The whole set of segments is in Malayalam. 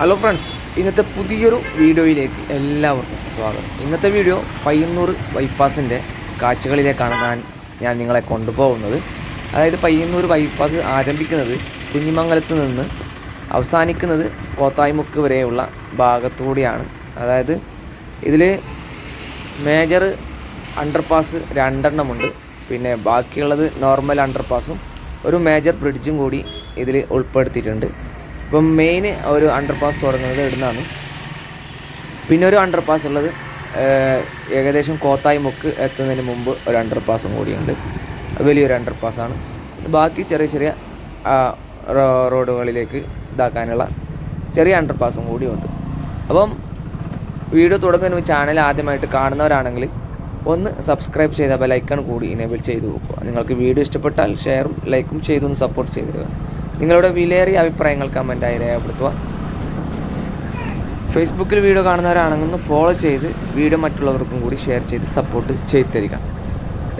ഹലോ ഫ്രണ്ട്സ് ഇന്നത്തെ പുതിയൊരു വീഡിയോയിലേക്ക് എല്ലാവർക്കും സ്വാഗതം. ഇന്നത്തെ വീഡിയോ പയ്യന്നൂർ ബൈപ്പാസിന്റെ കാഴ്ചകളിലേക്കാണ് ഞാൻ ഞാൻ നിങ്ങളെ കൊണ്ടുപോകുന്നത്. അതായത് പയ്യന്നൂർ ബൈപ്പാസ് ആരംഭിക്കുന്നത് കുഞ്ഞിമംഗലത്ത് നിന്ന് അവസാനിക്കുന്നത് കോത്തായിമുക്ക് വരെയുള്ള ഭാഗത്തുകൂടിയാണ് അതായത് ഇതിൽ മേജർ അണ്ടർപാസ് രണ്ടെണ്ണമുണ്ട് പിന്നെ ബാക്കിയുള്ളത് നോർമൽ അണ്ടർപാസും ഒരു മേജർ ബ്രിഡ്ജും കൂടി ഇതിൽ ഉൾപ്പെടുത്തിയിട്ടുണ്ട്. ഇപ്പം മെയിൻ ഒരു അണ്ടർപാസ് തുടങ്ങുന്നത് ഇവിടുന്നാണ്. പിന്നെ ഒരു അണ്ടർപാസ് ഉള്ളത് ഏകദേശം കോത്തായി മുക്ക് എത്തുന്നതിന് മുമ്പ് ഒരു അണ്ടർപാസും കൂടിയുണ്ട്. വലിയൊരു വലിയൊരു അണ്ടർപാസ്സാണ് ബാക്കി ചെറിയ ചെറിയ റോഡുകളിലേക്ക് ഇതാക്കാനുള്ള ചെറിയ അണ്ടർപാസും കൂടിയുണ്ട് അപ്പം വീഡിയോ തുടങ്ങുന്നതിന് മുമ്പ് ചാനൽ ആദ്യമായിട്ട് കാണുന്നവരാണെങ്കിൽ ഒന്ന് സബ്സ്ക്രൈബ് ചെയ്ത ബെലൈക്കൺ കൂടി ഇനേബിൾ ചെയ്തു വെക്കുക. നിങ്ങൾക്ക് വീഡിയോ ഇഷ്ടപ്പെട്ടാൽ ഷെയറും ലൈക്കും ചെയ്തൊന്ന് സപ്പോർട്ട് ചെയ്തിടുക. നിങ്ങളുടെ വിലയേറിയ അഭിപ്രായങ്ങൾ കമന്റായി രേഖപ്പെടുത്തുക. ഫേസ്ബുക്കിൽ വീഡിയോ കാണുന്നവരാണെങ്കിൽ ഫോളോ ചെയ്ത് വീഡിയോ മറ്റുള്ളവർക്കും കൂടി ഷെയർ ചെയ്ത് സപ്പോർട്ട് ചെയ്ത് തരിക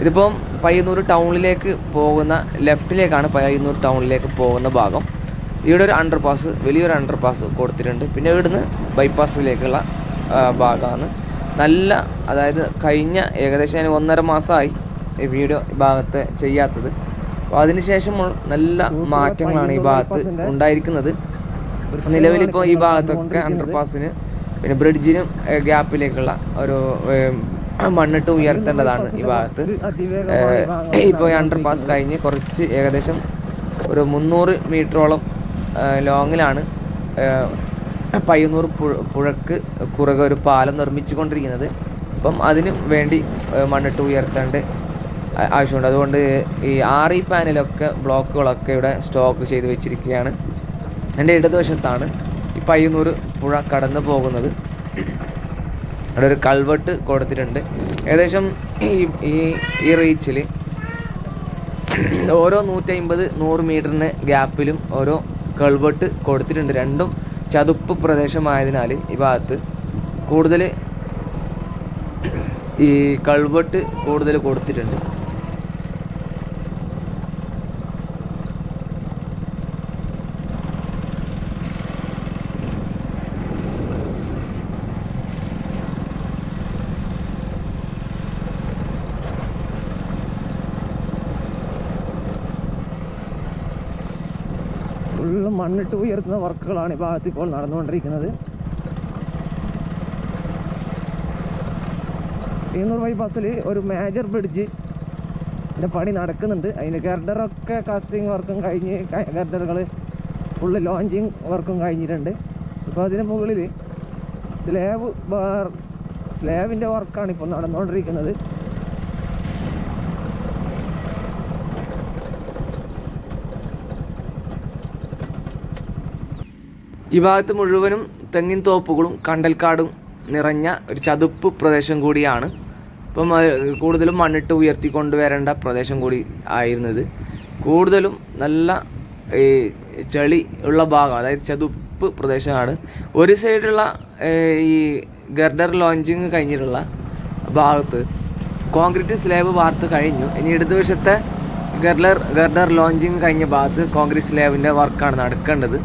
ഇതിപ്പം പയ്യന്നൂർ ടൗണിലേക്ക് പോകുന്ന ലെഫ്റ്റിലേക്കാണ് പയ്യന്നൂർ ടൗണിലേക്ക് പോകുന്ന ഭാഗം. ഇവിടെ ഒരു അണ്ടർ പാസ് വലിയൊരു അണ്ടർ പാസ് കൊടുത്തിട്ടുണ്ട്. പിന്നെ ഇവിടുന്ന് ബൈപ്പാസിലേക്കുള്ള ഭാഗമാണ്. നല്ല അതായത് കഴിഞ്ഞ ഏകദേശം ഞാൻ ഒന്നര മാസമായി ഈ വീഡിയോ ഭാഗത്ത് ചെയ്യാത്തത്. അപ്പോൾ അതിനുശേഷം നല്ല മാറ്റങ്ങളാണ് ഈ ഭാഗത്ത് ഉണ്ടായിരിക്കുന്നത്. നിലവിലിപ്പോൾ ഈ ഭാഗത്തൊക്കെ അണ്ടർപാസിന് പിന്നെ ബ്രിഡ്ജിനും ഗ്യാപ്പിലേക്കുള്ള ഒരു മണ്ണിട്ട് ഉയർത്തേണ്ടതാണ് ഈ ഭാഗത്ത്. ഇപ്പോൾ ഈ അണ്ടർപാസ് കഴിഞ്ഞ് കുറച്ച് ഏകദേശം ഒരു മുന്നൂറ് മീറ്ററോളം ലോങ്ങിലാണ് പയ്യന്നൂർ പുഴ പുഴക്ക് കുറുകെ ഒരു പാലം നിർമ്മിച്ചു കൊണ്ടിരിക്കുന്നത് അപ്പം അതിന് വേണ്ടി മണ്ണിട്ട് ഉയർത്തേണ്ട ആവശ്യമുണ്ട്. അതുകൊണ്ട് ഈ ആർ ഇ പാനലൊക്കെ ബ്ലോക്കുകളൊക്കെ ഇവിടെ സ്റ്റോക്ക് ചെയ്ത് വെച്ചിരിക്കുകയാണ്. എന്റെ ഇടതുവശത്താണ് ഈ പയ്യന്നൂർ പുഴ കടന്നു പോകുന്നത്. അവിടെ ഒരു കൾവെട്ട് കൊടുത്തിട്ടുണ്ട്. ഏകദേശം ഈ ഈ ഈ റീച്ചിൽ ഓരോ നൂറ്റമ്പത് നൂറ് മീറ്ററിന് ഗ്യാപ്പിലും ഓരോ കൾവെട്ട് കൊടുത്തിട്ടുണ്ട്. രണ്ടും ചതുപ്പ് പ്രദേശമായതിനാൽ ഈ ഭാഗത്ത് കൂടുതൽ ഈ കൾവെട്ട് കൂടുതൽ കൊടുത്തിട്ടുണ്ട്. മണ്ണിട്ട് ഉയർത്തുന്ന വർക്കുകളാണ് ഈ ഭാഗത്ത് ഇപ്പോൾ നടന്നുകൊണ്ടിരിക്കുന്നത്. ഇരുന്നൂറ് ബൈപ്പാസിൽ ഒരു മേജർ ബ്രിഡ്ജ് അതിന്റെ പണി നടക്കുന്നുണ്ട്. അതിന് ഗർഡറൊക്കെ കാസ്റ്റിംഗ് വർക്കും കഴിഞ്ഞ് ഗർഡറുകൾ ഫുള്ള് ലോഞ്ചിങ് വർക്കും കഴിഞ്ഞിട്ടുണ്ട്. ഇപ്പോൾ അതിന് മുകളിൽ സ്ലാബ് സ്ലാബിന്റെ വർക്കാണ് ഇപ്പോൾ നടന്നുകൊണ്ടിരിക്കുന്നത്. ഈ ഭാഗത്ത് മുഴുവനും തെങ്ങിൻ തോപ്പുകളും കണ്ടൽക്കാടും നിറഞ്ഞ ഒരു ചതുപ്പ് പ്രദേശം കൂടിയാണ്. ഇപ്പം കൂടുതലും മണ്ണിട്ട് ഉയർത്തി കൊണ്ടുവരേണ്ട പ്രദേശം കൂടി ആയിരുന്നത്. കൂടുതലും നല്ല ഈ ചെളി ഉള്ള ഭാഗം അതായത് ചതുപ്പ് പ്രദേശമാണ്. ഒരു സൈഡുള്ള ഈ ഗർഡർ ലോഞ്ചിങ് കഴിഞ്ഞിട്ടുള്ള ഭാഗത്ത് കോൺക്രീറ്റ് സ്ലാബ് വാർത്ത് കഴിഞ്ഞു. ഇനി ഇടതുവശത്തെ ഗർഡർ ഗർഡർ ലോഞ്ചിങ് കഴിഞ്ഞ ഭാഗത്ത് കോൺക്രീറ്റ് സ്ലാബിന്റെ വർക്കാണ് നടക്കേണ്ടത്.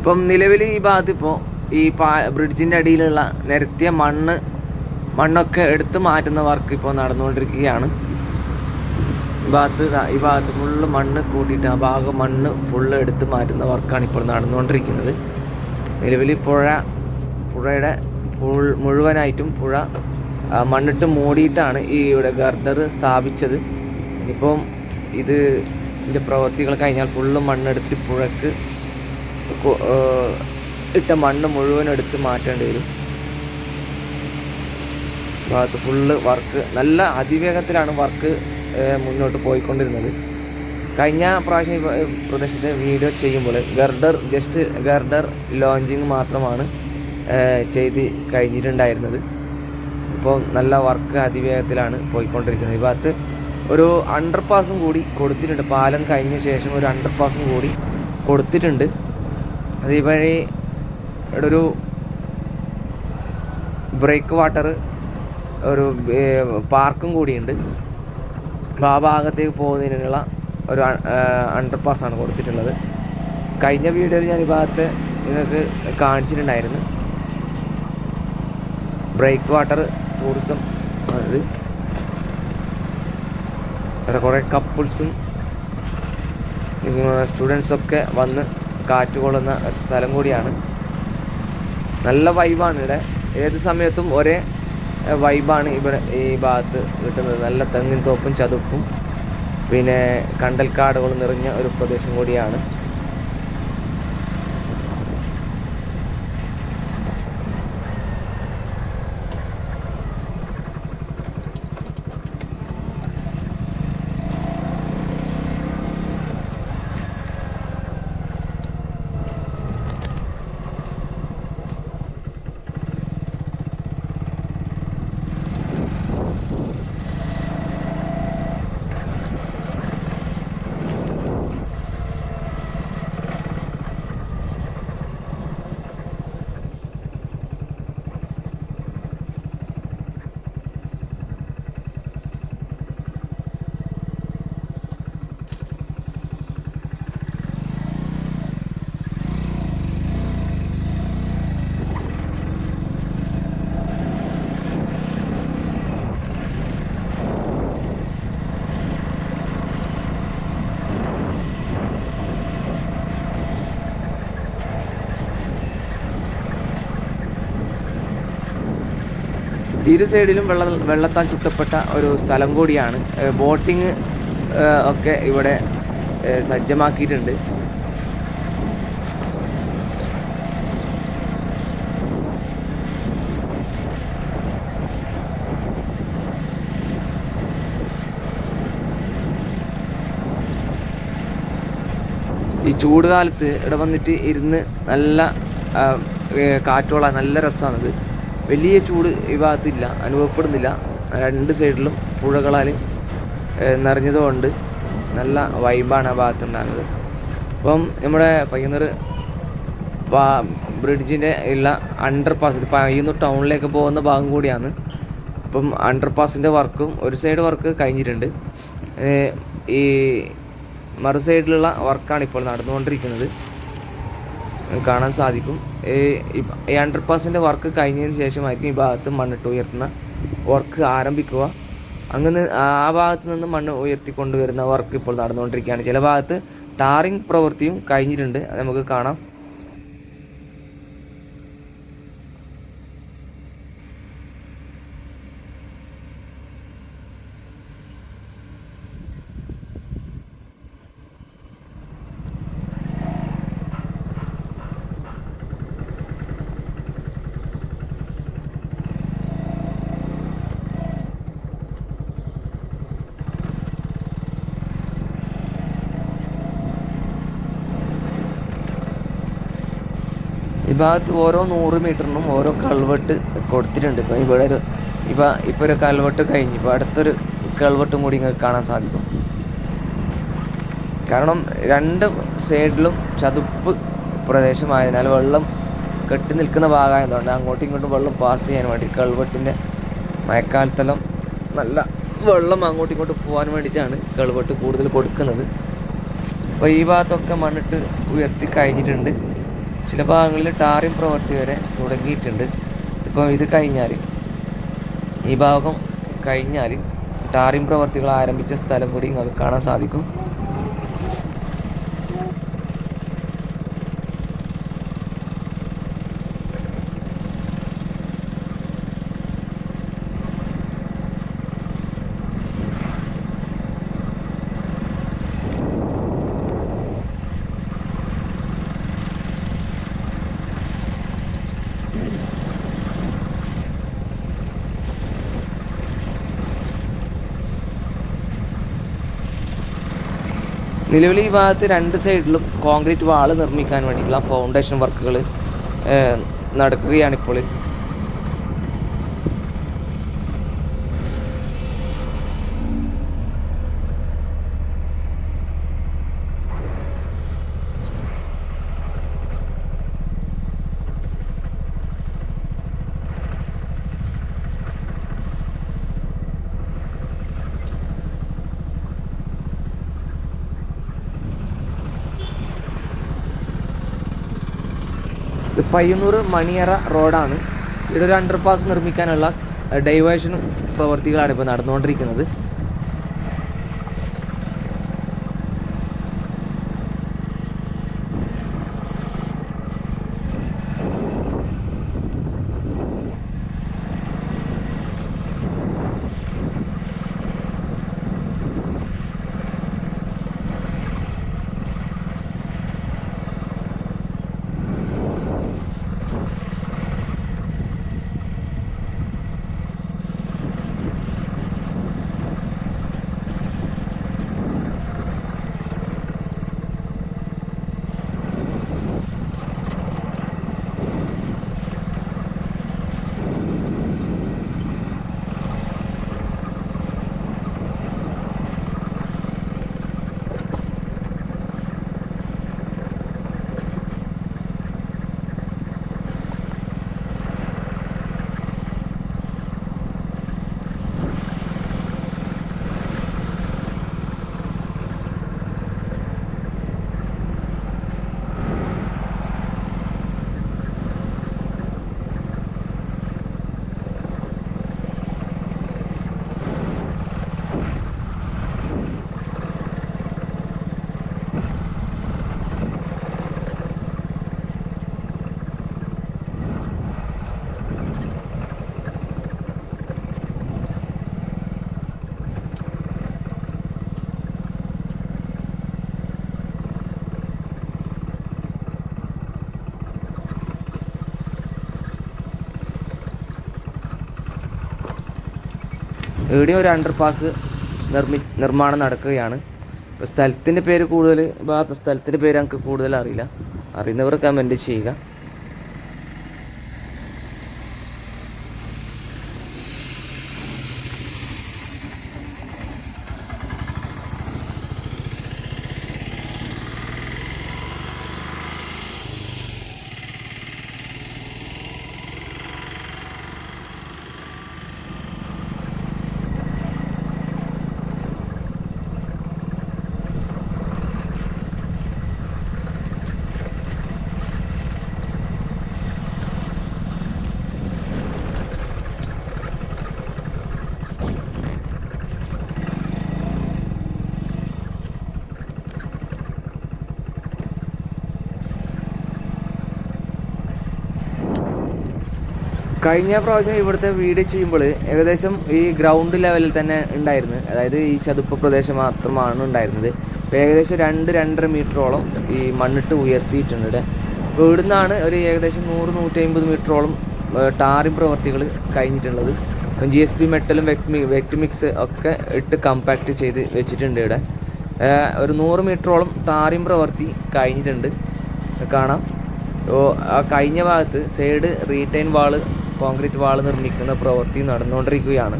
ഇപ്പം നിലവിൽ ഈ ഭാഗത്ത് ഇപ്പോൾ ഈ പാ ബ്രിഡ്ജിന്റെ അടിയിലുള്ള നിരത്തിയ മണ്ണ് മണ്ണൊക്കെ എടുത്ത് മാറ്റുന്ന വർക്ക് ഇപ്പോൾ നടന്നുകൊണ്ടിരിക്കുകയാണ്. ഈ ഭാഗത്ത് ഈ ഭാഗത്ത് ഫുള്ള് മണ്ണ് കൂട്ടിയിട്ട് ആ ഭാഗം മണ്ണ് ഫുള്ള് എടുത്ത് മാറ്റുന്ന വർക്കാണ് ഇപ്പോൾ നടന്നുകൊണ്ടിരിക്കുന്നത്. നിലവിൽ പുഴ പുഴയുടെ ഫുൾ മുഴുവനായിട്ടും പുഴ മണ്ണിട്ട് മൂടിയിട്ടാണ് ഈ ഇവിടെ ഗർഡർ സ്ഥാപിച്ചത്. ഇനിയിപ്പം ഇത് ഇതിന്റെ പ്രവൃത്തികൾ കഴിഞ്ഞാൽ ഫുള്ള് മണ്ണെടുത്തിട്ട് പുഴക്ക് ഇട്ട മണ്ണ് മുഴുവൻ എടുത്ത് മാറ്റേണ്ടി വരും. ഭാഗത്ത് ഫുള്ള് വർക്ക് നല്ല അതിവേഗത്തിലാണ് വർക്ക് മുന്നോട്ട് പോയിക്കൊണ്ടിരുന്നത്. കഴിഞ്ഞ പ്രാവശ്യം പ്രദേശത്തെ വീഡിയോ ചെയ്യുമ്പോൾ ഗർഡർ ജസ്റ്റ് ഗർഡർ ലോഞ്ചിങ് മാത്രമാണ് ചെയ്ത് കഴിഞ്ഞിട്ടുണ്ടായിരുന്നത്. ഇപ്പോൾ നല്ല വർക്ക് അതിവേഗത്തിലാണ് പോയിക്കൊണ്ടിരിക്കുന്നത്. ഈ ഭാഗത്ത് ഒരു അണ്ടർ പാസും കൂടി കൊടുത്തിട്ടുണ്ട്. പാലം കഴിഞ്ഞ ശേഷം ഒരു അണ്ടർ പാസും കൂടി കൊടുത്തിട്ടുണ്ട്. അത് ഈ വഴി ഒരു ബ്രേക്ക് വാട്ടർ ഒരു പാർക്കും കൂടിയുണ്ട്. അപ്പോൾ ആ ഭാഗത്തേക്ക് പോകുന്നതിനുള്ള ഒരു അണ്ടർ പാസ്സാണ് കൊടുത്തിട്ടുള്ളത്. കഴിഞ്ഞ വീഡിയോയിൽ ഞാൻ ഈ ഭാഗത്ത് നിങ്ങൾക്ക് കാണിച്ചിട്ടുണ്ടായിരുന്നു. ബ്രേക്ക് വാട്ടർ ടൂറിസം അത് അവിടെ കുറേ കപ്പിൾസും സ്റ്റുഡൻസൊക്കെ വന്ന് കാറ്റ് കൊള്ളുന്ന ഒരു സ്ഥലം കൂടിയാണ്. നല്ല വൈബാണ് ഇവിടെ. ഏത് സമയത്തും ഒരേ വൈബാണ് ഇവിടെ ഈ ഭാഗത്ത് കിട്ടുന്നത്. നല്ല തെങ്ങിൻ തോപ്പും ചതുപ്പും. പിന്നെ കണ്ടൽക്കാടുകൾ നിറഞ്ഞ ഒരു പ്രദേശം കൂടിയാണ്. ഇരു സൈഡിലും വെള്ള വെള്ളത്താൽ ചുറ്റപ്പെട്ട ഒരു സ്ഥലം കൂടിയാണ്. ബോട്ടിങ് ഒക്കെ ഇവിടെ സജ്ജമാക്കിയിട്ടുണ്ട്. ഈ ചൂട് കാലത്ത് ഇവിടെ വന്നിട്ട് ഇരുന്ന് നല്ല കാറ്റുള്ള നല്ല രസമാണിത് വലിയ ചൂട് ഈ ഭാഗത്തില്ല അനുഭവപ്പെടുന്നില്ല. രണ്ട് സൈഡിലും പുഴകളാൽ നിറഞ്ഞതുകൊണ്ട് നല്ല വൈബാണ് ആ ഭാഗത്തുണ്ടാകുന്നത്. അപ്പം നമ്മുടെ പയ്യന്നൂർ ബ്രിഡ്ജിന്റെ ഉള്ള അണ്ടർ പാസ് ഇത് പയ്യന്നൂർ ടൗണിലേക്ക് പോകുന്ന ഭാഗം കൂടിയാണ്. അപ്പം അണ്ടർ പാസിന്റെ വർക്കും ഒരു സൈഡ് വർക്ക് കഴിഞ്ഞിട്ടുണ്ട്. ഈ മറു സൈഡിലുള്ള വർക്കാണ് ഇപ്പോൾ നടന്നുകൊണ്ടിരിക്കുന്നത്. കാണാൻ സാധിക്കും. ഈ അണ്ടർ പാസിന്റെ വർക്ക് കഴിഞ്ഞതിന് ശേഷമായിരിക്കും ഈ ഭാഗത്ത് മണ്ണിട്ട് ഉയർത്തുന്ന വർക്ക് ആരംഭിക്കുക. അങ്ങനെ ആ ഭാഗത്ത് നിന്ന് മണ്ണ് ഉയർത്തിക്കൊണ്ടുവരുന്ന വർക്ക് ഇപ്പോൾ നടന്നുകൊണ്ടിരിക്കുകയാണ്. ചില ഭാഗത്ത് ടാറിങ് പ്രവൃത്തിയും കഴിഞ്ഞിട്ടുണ്ട്. അത് നമുക്ക് കാണാം. ഭാഗത്ത് ഓരോ നൂറ് മീറ്ററിനും ഓരോ കൾവെട്ട് കൊടുത്തിട്ടുണ്ട്. ഇപ്പം ഇവിടെ ഒരു ഇപ്പം ഇപ്പോൾ ഒരു കൾവെട്ട് കഴിഞ്ഞ്. ഇപ്പോൾ അടുത്തൊരു കൾവെട്ടും കൂടി നിങ്ങൾക്ക് കാണാൻ സാധിക്കും. കാരണം രണ്ട് സൈഡിലും ചതുപ്പ് പ്രദേശമായതിനാൽ വെള്ളം കെട്ടി നിൽക്കുന്ന ഭാഗമായതുകൊണ്ട് അങ്ങോട്ടും ഇങ്ങോട്ടും വെള്ളം പാസ് ചെയ്യാൻ വേണ്ടി കൾവെട്ടിന്റെ മഴക്കാലത്തെല്ലാം നല്ല വെള്ളം അങ്ങോട്ടും ഇങ്ങോട്ടും പോകാൻ വേണ്ടിയിട്ടാണ് കൾവെട്ട് കൂടുതൽ കൊടുക്കുന്നത്. അപ്പോൾ ഈ ഭാഗത്തൊക്കെ മണ്ണിട്ട് ഉയർത്തി കഴിഞ്ഞിട്ടുണ്ട്. ചില ഭാഗങ്ങളിൽ ടാറിംഗ് പ്രവൃത്തി വരെ തുടങ്ങിയിട്ടുണ്ട്. ഇപ്പം ഇത് കഴിഞ്ഞാൽ ഈ ഭാഗം കഴിഞ്ഞാൽ ടാറിംഗ് പ്രവർത്തികൾ ആരംഭിച്ച സ്ഥലം കൂടി നിങ്ങൾക്ക് കാണാൻ സാധിക്കും. നിലവിൽ ഈ ഭാഗത്ത് രണ്ട് സൈഡിലും കോൺക്രീറ്റ് വാൾ നിർമ്മിക്കാൻ വേണ്ടിയിട്ടുള്ള ഫൗണ്ടേഷൻ വർക്കുകൾ നടക്കുകയാണിപ്പോൾ ഇത് പയ്യന്നൂർ മണിയറ റോഡാണ്. ഇവിടെ ഒരു അണ്ടർപാസ് നിർമ്മിക്കാനുള്ള ഡൈവേഷൻ പ്രവൃത്തികളാണ് ഇപ്പോൾ നടന്നുകൊണ്ടിരിക്കുന്നത്. ഇവിടെ ഒരു അണ്ടർ പാസ് നിർമ്മി നിർമ്മാണം നടക്കുകയാണ്. ഇപ്പോൾ സ്ഥലത്തിന്റെ പേര് കൂടുതൽ ഭാഗത്ത് സ്ഥലത്തിന്റെ പേര് ഞങ്ങൾക്ക് കൂടുതൽ അറിയില്ല. അറിയുന്നവർ കമന്റ് ചെയ്യുക. കഴിഞ്ഞ പ്രാവശ്യം ഇവിടുത്തെ വീട് ചെയ്യുമ്പോൾ ഏകദേശം ഈ ഗ്രൗണ്ട് ലെവലിൽ തന്നെ ഉണ്ടായിരുന്നു. അതായത് ഈ ചതുപ്പ് പ്രദേശം മാത്രമാണ് ഉണ്ടായിരുന്നത്. ഇപ്പോൾ ഏകദേശം രണ്ട് രണ്ടര മീറ്ററോളം ഈ മണ്ണിട്ട് ഉയർത്തിയിട്ടുണ്ട്. ഇവിടെ അപ്പോൾ ഒരു ഏകദേശം നൂറ് നൂറ്റി അമ്പത് മീറ്ററോളം ടാറിംഗ് പ്രവർത്തികൾ കഴിഞ്ഞിട്ടുള്ളത്. ജി എസ് പി മെറ്റലും വെക്ട് മിക്സ് ഒക്കെ ഇട്ട് കമ്പാക്ട് ചെയ്ത് വെച്ചിട്ടുണ്ട് ഇവിടെ. ഒരു നൂറ് മീറ്ററോളം ടാറിംഗ് പ്രവർത്തി കഴിഞ്ഞിട്ടുണ്ട്. കാണാം. കഴിഞ്ഞ ഭാഗത്ത് side retain wall concrete wall നിർമ്മിക്കുന്ന പ്രവൃത്തി നടന്നുകൊണ്ടിരിക്കുകയാണ്.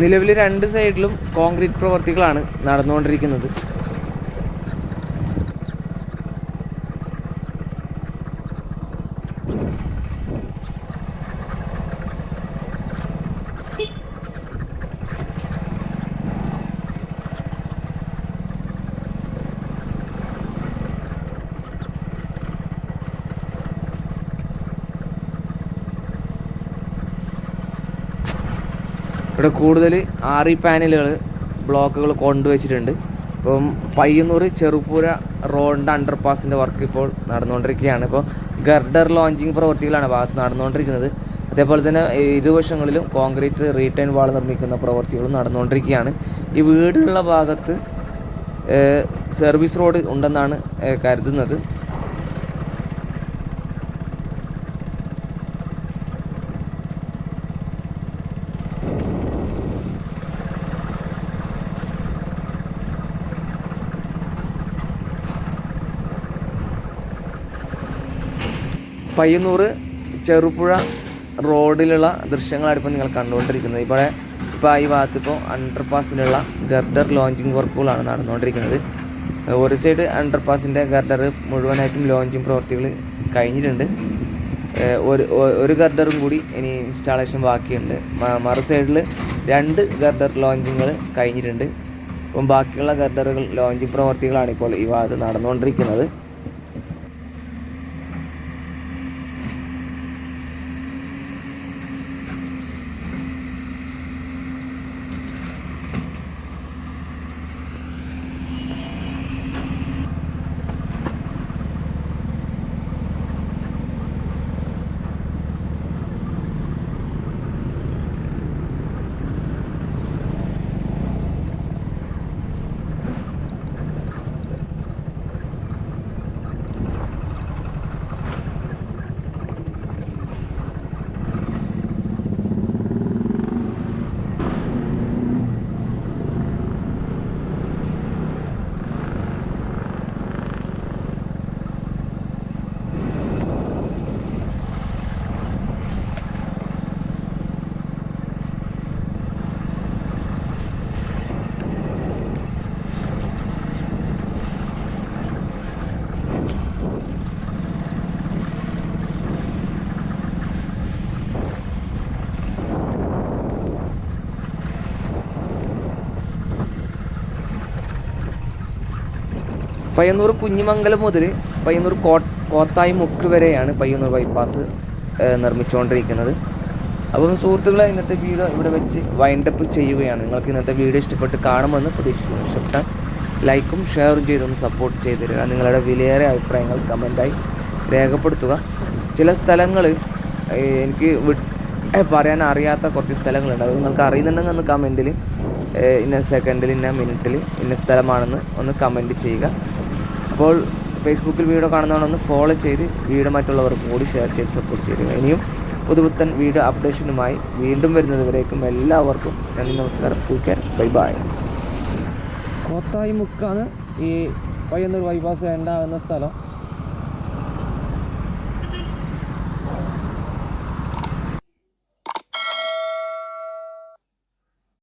നിലവിൽ രണ്ട് സൈഡിലും കോൺക്രീറ്റ് പ്രവർത്തികളാണ് നടന്നുകൊണ്ടിരിക്കുന്നത്. ഇവിടെ കൂടുതൽ ആറി പാനലുകൾ ബ്ലോക്കുകൾ കൊണ്ടുവച്ചിട്ടുണ്ട്. ഇപ്പം പയ്യന്നൂർ ചെറുപുര റോഡിന്റെ അണ്ടർ പാസിന്റെ വർക്ക് ഇപ്പോൾ നടന്നുകൊണ്ടിരിക്കുകയാണ്. ഇപ്പോൾ ഗർഡർ ലോഞ്ചിങ് പ്രവൃത്തികളാണ് ഭാഗത്ത് നടന്നുകൊണ്ടിരിക്കുന്നത്. അതേപോലെ തന്നെ ഇരുവശങ്ങളിലും കോൺക്രീറ്റ് റീറ്റേൺ വാൾ നിർമ്മിക്കുന്ന പ്രവൃത്തികളും നടന്നുകൊണ്ടിരിക്കുകയാണ്. ഈ വീടുള്ള ഭാഗത്ത് സർവീസ് റോഡ് ഉണ്ടെന്നാണ് കരുതുന്നത്. പയ്യന്നൂർ ചെറുപുഴ റോഡിലുള്ള ദൃശ്യങ്ങളാണ് ഇപ്പോൾ നിങ്ങൾ കണ്ടുകൊണ്ടിരിക്കുന്നത്. ഇവിടെ ഇപ്പോൾ ഈ ഭാഗത്ത് ഇപ്പോൾ അണ്ടർപാസിലുള്ള ഗർഡർ ലോഞ്ചിങ് വർക്കുകളാണ് നടന്നുകൊണ്ടിരിക്കുന്നത്. ഒരു സൈഡ് അണ്ടർപാസിന്റെ ഗർഡർ മുഴുവനായിട്ടും ലോഞ്ചിങ് പ്രവൃത്തികൾ കഴിഞ്ഞിട്ടുണ്ട്. ഒരു ഒരു ഗർഡറും കൂടി ഇനി ഇൻസ്റ്റാളേഷൻ ബാക്കിയുണ്ട്. മറു സൈഡിൽ രണ്ട് ഗർഡർ ലോഞ്ചിങ്ങുകൾ കഴിഞ്ഞിട്ടുണ്ട്. അപ്പം ബാക്കിയുള്ള ഗർഡറുകൾ ലോഞ്ചിങ് പ്രവർത്തികളാണ് ഇപ്പോൾ ഈ ഭാഗത്ത് നടന്നുകൊണ്ടിരിക്കുന്നത്. പയ്യന്നൂർ കുഞ്ഞിമംഗലം മുതൽ പയ്യന്നൂർ കോ കോത്തായി മുക്ക് വരെയാണ് പയ്യന്നൂർ ബൈപ്പാസ് നിർമ്മിച്ചുകൊണ്ടിരിക്കുന്നത് അപ്പം സുഹൃത്തുക്കളെ ഇന്നത്തെ വീഡിയോ ഇവിടെ വെച്ച് വൈൻഡപ്പ് ചെയ്യുകയാണ്. നിങ്ങൾക്ക് ഇന്നത്തെ വീഡിയോ ഇഷ്ടപ്പെട്ട് കാണുമെന്ന് പ്രതീക്ഷിക്കുന്നു. ഇഷ്ടപ്പെട്ടാൽ ലൈക്കും ഷെയറും ചെയ്തൊന്ന് സപ്പോർട്ട് ചെയ്ത് തരിക. നിങ്ങളുടെ വിലയേറെ അഭിപ്രായങ്ങൾ കമന്റായി രേഖപ്പെടുത്തുക. ചില സ്ഥലങ്ങൾ എനിക്ക് പറയാൻ അറിയാത്ത കുറച്ച് സ്ഥലങ്ങളുണ്ട്. അത് നിങ്ങൾക്ക് അറിയുന്നുണ്ടെങ്കിൽ ഒന്ന് കമന്റിൽ ഇന്ന സെക്കൻഡിൽ ഇന്ന മിനിറ്റിൽ ഇന്ന സ്ഥലമാണെന്ന് ഒന്ന് കമന്റ് ചെയ്യുക. അപ്പോൾ ഫേസ്ബുക്കിൽ വീഡിയോ കാണുന്നവരൊന്ന് ഫോളോ ചെയ്ത് വീഡിയോ മറ്റുള്ളവർക്ക് കൂടി ഷെയർ ചെയ്ത് സപ്പോർട്ട് ചെയ്യുക ഇനിയും പുതുപുത്തൻ വീഡിയോ അപ്ഡേഷനുമായി വീണ്ടും വരുന്നതുവരേക്കും എല്ലാവർക്കും നന്ദി നമസ്കാരം. Take care bye bye Kothayi മുക്കാണ് ഈ പയ്യന്നൂർ ബൈപ്പാസ് ഉണ്ടാകുന്ന സ്ഥലം.